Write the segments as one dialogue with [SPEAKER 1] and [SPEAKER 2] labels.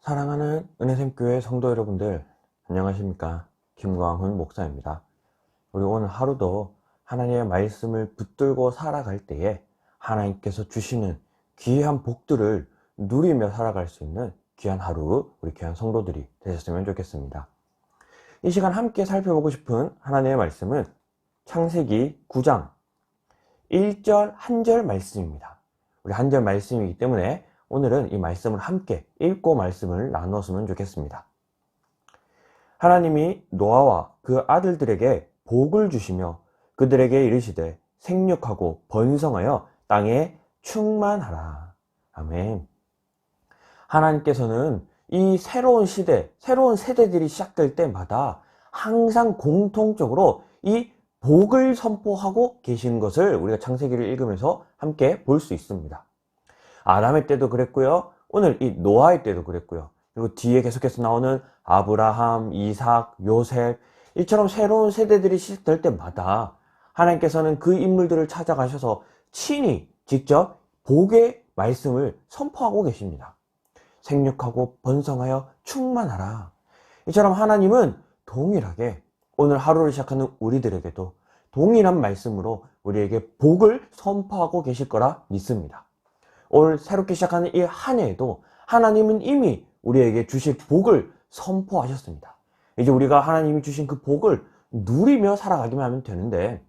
[SPEAKER 1] 사랑하는 은혜샘교회 성도 여러분들, 안녕하십니까. 김광훈 목사입니다. 우리 오늘 하루도 하나님의 말씀을 붙들고 살아갈 때에 하나님께서 주시는 귀한 복들을 누리며 살아갈 수 있는 귀한 하루, 우리 귀한 성도들이 되셨으면 좋겠습니다. 이 시간 함께 살펴보고 싶은 하나님의 말씀은 창세기 9장 1절, 한 절 말씀입니다. 우리 한 절 말씀이기 때문에 오늘은 이 말씀을 함께 읽고 말씀을 나누었으면 좋겠습니다. 하나님이 노아와 그 아들들에게 복을 주시며 그들에게 이르시되 생육하고 번성하여 땅에 충만하라. 아멘. 하나님께서는 이 새로운 시대, 새로운 세대들이 시작될 때마다 항상 공통적으로 이 복을 선포하고 계신 것을 우리가 창세기를 읽으면서 함께 볼 수 있습니다. 아담의 때도 그랬고요. 오늘 이 노아의 때도 그랬고요. 그리고 뒤에 계속해서 나오는 아브라함, 이삭, 요셉 이처럼 새로운 세대들이 시작될 때마다 하나님께서는 그 인물들을 찾아가셔서 친히 직접 복의 말씀을 선포하고 계십니다. 생육하고 번성하여 충만하라. 이처럼 하나님은 동일하게 오늘 하루를 시작하는 우리들에게도 동일한 말씀으로 우리에게 복을 선포하고 계실 거라 믿습니다. 올 새롭게 시작하는 이 한 해에도 하나님은 이미 우리에게 주실 복을 선포하셨습니다. 이제 우리가 하나님이 주신 그 복을 누리며 살아가기만 하면 되는데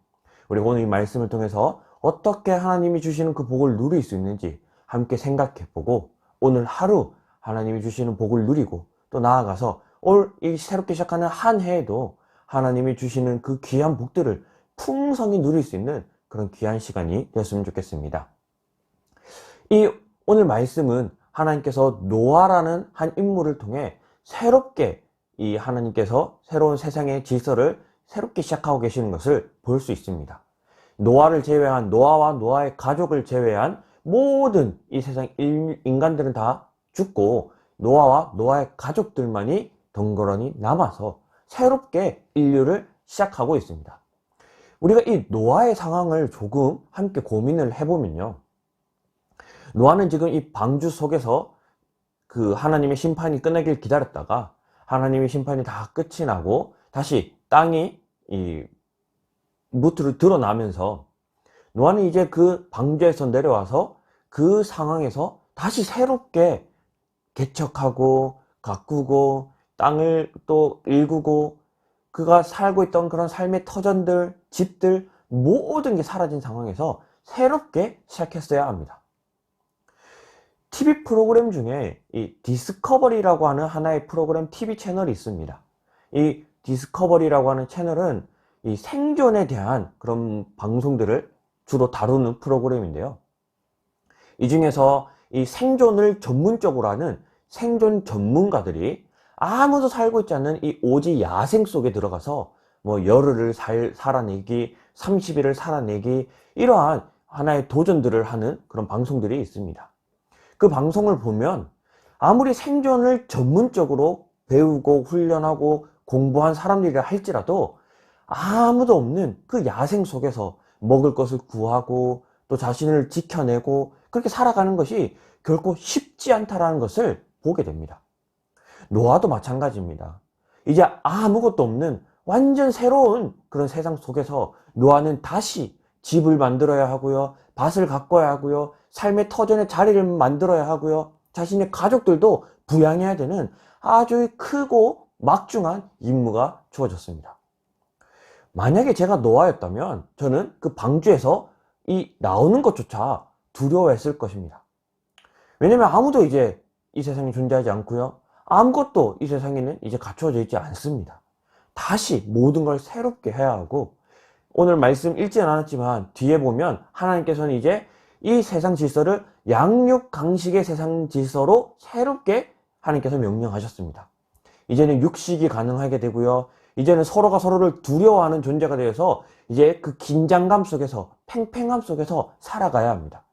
[SPEAKER 1] 우리가 오늘 이 말씀을 통해서 어떻게 하나님이 주시는 그 복을 누릴 수 있는지 함께 생각해 보고 오늘 하루 하나님이 주시는 복을 누리고 또 나아가서 올 이 새롭게 시작하는 한 해에도 하나님이 주시는 그 귀한 복들을 풍성히 누릴 수 있는 그런 귀한 시간이 되었으면 좋겠습니다. 이 오늘 말씀은 하나님께서 노아라는 한 인물을 통해 새롭게 이 하나님께서 새로운 세상의 질서를 새롭게 시작하고 계시는 것을 볼 수 있습니다. 노아를 제외한 노아와 노아의 가족을 제외한 모든 이 세상 인간들은 다 죽고 노아와 노아의 가족들만이 덩그러니 남아서 새롭게 인류를 시작하고 있습니다. 우리가 이 노아의 상황을 조금 함께 고민을 해보면요. 노아는 지금 이 방주 속에서 그 하나님의 심판이 끝나길 기다렸다가 하나님의 심판이 다 끝이 나고 다시 땅이 이 무트를 드러나면서 노아는 이제 그 방주에서 내려와서 그 상황에서 다시 새롭게 개척하고 가꾸고 땅을 또 일구고 그가 살고 있던 그런 삶의 터전들, 집들 모든 게 사라진 상황에서 새롭게 시작했어야 합니다. TV 프로그램 중에 이 디스커버리라고 하는 하나의 프로그램 TV 채널이 있습니다. 이 디스커버리라고 하는 채널은 이 생존에 대한 그런 방송들을 주로 다루는 프로그램인데요. 이 중에서 이 생존을 전문적으로 하는 생존 전문가들이 아무도 살고 있지 않는 이 오지 야생 속에 들어가서 뭐 열흘을 살, 살아내기, 30일을 살아내기 이러한 하나의 도전들을 하는 그런 방송들이 있습니다. 그 방송을 보면 아무리 생존을 전문적으로 배우고 훈련하고 공부한 사람들이라 할지라도 아무도 없는 그 야생 속에서 먹을 것을 구하고 또 자신을 지켜내고 그렇게 살아가는 것이 결코 쉽지 않다라는 것을 보게 됩니다. 노아도 마찬가지입니다. 이제 아무것도 없는 완전 새로운 그런 세상 속에서 노아는 다시 집을 만들어야 하고요. 밭을 가꿔야 하고요. 삶의 터전의 자리를 만들어야 하고요. 자신의 가족들도 부양해야 되는 아주 크고 막중한 임무가 주어졌습니다. 만약에 제가 노아였다면 저는 그 방주에서 이 나오는 것조차 두려워했을 것입니다. 왜냐면 아무도 이제 이 세상에 존재하지 않고요. 아무것도 이 세상에는 이제 갖춰져 있지 않습니다. 다시 모든 걸 새롭게 해야 하고 오늘 말씀 읽지는 않았지만 뒤에 보면 하나님께서는 이제 이 세상 질서를 양육 강식의 세상 질서로 새롭게 하나님께서 명령하셨습니다. 이제는 육식이 가능하게 되고요. 이제는 서로가 서로를 두려워하는 존재가 되어서 이제 그 긴장감 속에서 팽팽함 속에서 살아가야 합니다.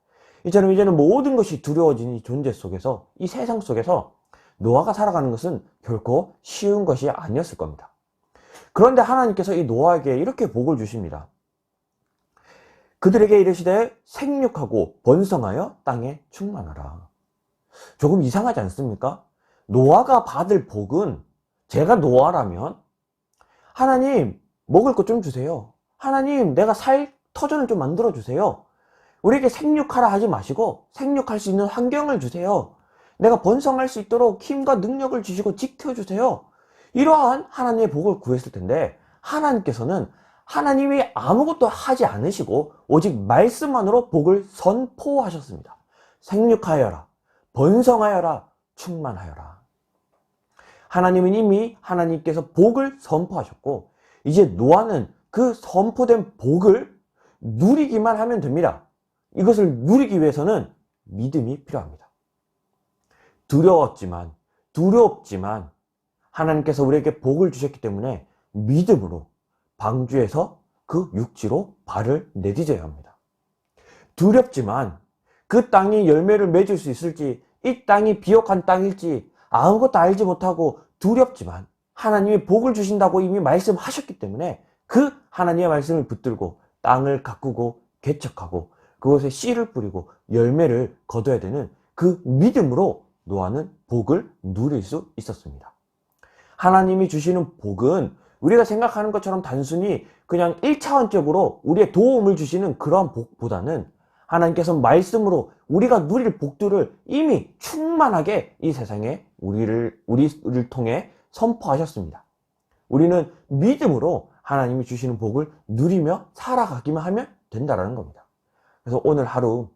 [SPEAKER 1] 이처럼 이제는 모든 것이 두려워진 이 존재 속에서 이 세상 속에서 노아가 살아가는 것은 결코 쉬운 것이 아니었을 겁니다. 그런데 하나님께서 이 노아에게 이렇게 복을 주십니다. 그들에게 이르시되 생육하고 번성하여 땅에 충만하라. 조금 이상하지 않습니까? 노아가 받을 복은 제가 노아라면 하나님 먹을 것 좀 주세요. 하나님 내가 살 터전을 좀 만들어 주세요. 우리에게 생육하라 하지 마시고 생육할 수 있는 환경을 주세요. 내가 번성할 수 있도록 힘과 능력을 주시고 지켜주세요. 이러한 하나님의 복을 구했을 텐데 하나님께서는 하나님이 아무것도 하지 않으시고 오직 말씀만으로 복을 선포하셨습니다. 생육하여라, 번성하여라, 충만하여라. 하나님은 이미 하나님께서 복을 선포하셨고 이제 노아는 그 선포된 복을 누리기만 하면 됩니다. 이것을 누리기 위해서는 믿음이 필요합니다. 두려웠지만 두렵지만 하나님께서 우리에게 복을 주셨기 때문에 믿음으로 방주에서 그 육지로 발을 내디뎌야 합니다. 두렵지만 그 땅이 열매를 맺을 수 있을지 이 땅이 비옥한 땅일지 아무것도 알지 못하고 두렵지만 하나님이 복을 주신다고 이미 말씀하셨기 때문에 그 하나님의 말씀을 붙들고 땅을 가꾸고 개척하고 그곳에 씨를 뿌리고 열매를 거둬야 되는 그 믿음으로 노아는 복을 누릴 수 있었습니다. 하나님이 주시는 복은 우리가 생각하는 것처럼 단순히 그냥 1차원적으로 우리의 도움을 주시는 그러한 복보다는 하나님께서 말씀으로 우리가 누릴 복들을 이미 충만하게 이 세상에 우리를, 우리를 통해 선포하셨습니다. 우리는 믿음으로 하나님이 주시는 복을 누리며 살아가기만 하면 된다라는 겁니다. 그래서 오늘 하루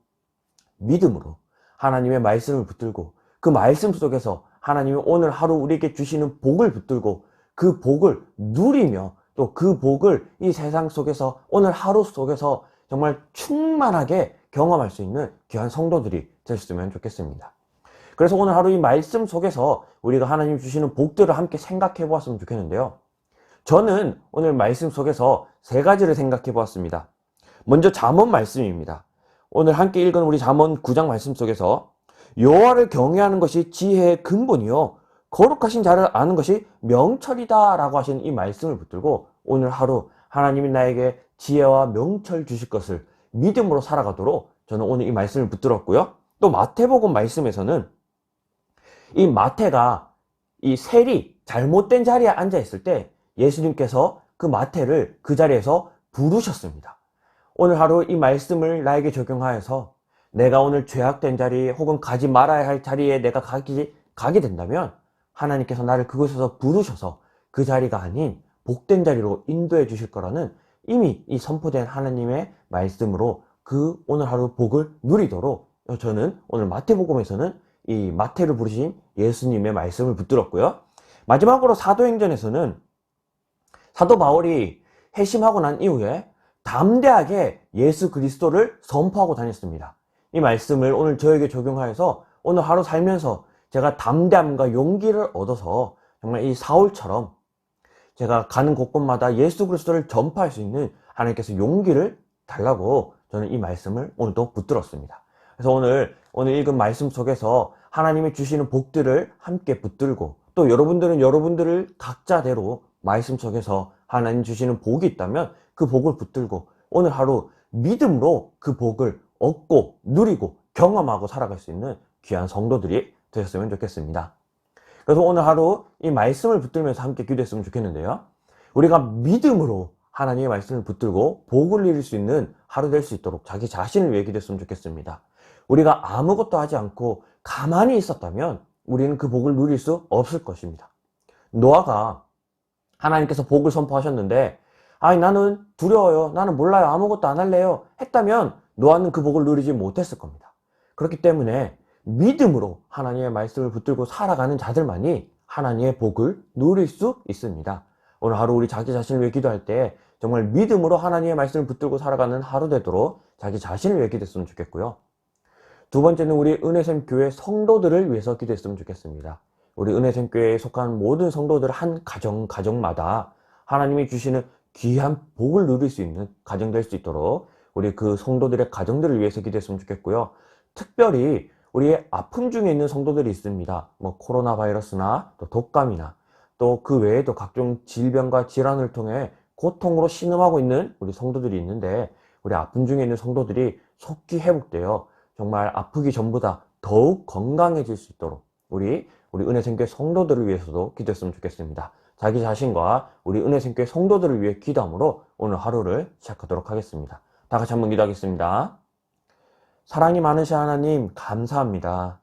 [SPEAKER 1] 믿음으로 하나님의 말씀을 붙들고 그 말씀 속에서 하나님이 오늘 하루 우리에게 주시는 복을 붙들고 그 복을 누리며 또 그 복을 이 세상 속에서 오늘 하루 속에서 정말 충만하게 경험할 수 있는 귀한 성도들이 되셨으면 좋겠습니다. 그래서 오늘 하루 이 말씀 속에서 우리가 하나님 주시는 복들을 함께 생각해 보았으면 좋겠는데요. 저는 오늘 말씀 속에서 세 가지를 생각해 보았습니다. 먼저 잠언 말씀입니다. 오늘 함께 읽은 우리 잠언 9장 말씀 속에서 여호와를 경외하는 것이 지혜의 근본이요 거룩하신 자를 아는 것이 명철이다라고 하신 이 말씀을 붙들고 오늘 하루 하나님이 나에게 지혜와 명철 주실 것을 믿음으로 살아가도록 저는 오늘 이 말씀을 붙들었고요. 또 마태복음 말씀에서는 이 마태가 이 셀이 잘못된 자리에 앉아 있을 때 예수님께서 그 마태를 그 자리에서 부르셨습니다. 오늘 하루 이 말씀을 나에게 적용하여서 내가 오늘 죄악된 자리 혹은 가지 말아야 할 자리에 내가 가기, 가게 된다면 하나님께서 나를 그곳에서 부르셔서 그 자리가 아닌 복된 자리로 인도해 주실 거라는 이미 이 선포된 하나님의 말씀으로 그 오늘 하루 복을 누리도록 저는 오늘 마태복음에서는 이 마태를 부르신 예수님의 말씀을 붙들었고요. 마지막으로 사도행전에서는 사도 바울이 회심하고 난 이후에 담대하게 예수 그리스도를 선포하고 다녔습니다. 이 말씀을 오늘 저에게 적용하여서 오늘 하루 살면서 제가 담대함과 용기를 얻어서 정말 이 사울처럼 제가 가는 곳곳마다 예수 그리스도를 전파할 수 있는 하나님께서 용기를 달라고 저는 이 말씀을 오늘도 붙들었습니다. 그래서 오늘 오늘 읽은 말씀 속에서 하나님이 주시는 복들을 함께 붙들고 또 여러분들은 여러분들을 각자대로 말씀 속에서 하나님 주시는 복이 있다면 그 복을 붙들고 오늘 하루 믿음으로 그 복을 얻고 누리고 경험하고 살아갈 수 있는 귀한 성도들이 되셨으면 좋겠습니다. 그래서 오늘 하루 이 말씀을 붙들면서 함께 기도했으면 좋겠는데요. 우리가 믿음으로 하나님의 말씀을 붙들고 복을 누릴 수 있는 하루 될 수 있도록 자기 자신을 위해 기도했으면 좋겠습니다. 우리가 아무것도 하지 않고 가만히 있었다면 우리는 그 복을 누릴 수 없을 것입니다. 노아가 하나님께서 복을 선포하셨는데 아니 나는 두려워요. 나는 몰라요. 아무것도 안 할래요. 했다면 노아는 그 복을 누리지 못했을 겁니다. 그렇기 때문에 믿음으로 하나님의 말씀을 붙들고 살아가는 자들만이 하나님의 복을 누릴 수 있습니다. 오늘 하루 우리 자기 자신을 위해 기도할 때 정말 믿음으로 하나님의 말씀을 붙들고 살아가는 하루 되도록 자기 자신을 위해 기도했으면 좋겠고요. 두 번째는 우리 은혜샘 교회 성도들을 위해서 기도했으면 좋겠습니다. 우리 은혜샘 교회에 속한 모든 성도들 한 가정 가정마다 하나님이 주시는 귀한 복을 누릴 수 있는 가정 될 수 있도록 우리 그 성도들의 가정들을 위해서 기도했으면 좋겠고요. 특별히 우리의 아픔 중에 있는 성도들이 있습니다. 뭐 코로나 바이러스나 또 독감이나 또 그 외에도 각종 질병과 질환을 통해 고통으로 신음하고 있는 우리 성도들이 있는데 우리 아픔 중에 있는 성도들이 속기 회복되어 정말 아프기 전보다 더욱 건강해질 수 있도록 우리 우리 은혜생계 성도들을 위해서도 기도했으면 좋겠습니다. 자기 자신과 우리 은혜생계 성도들을 위해 기도함으로 오늘 하루를 시작하도록 하겠습니다. 다 같이 한번 기도하겠습니다. 사랑이 많으신 하나님, 감사합니다.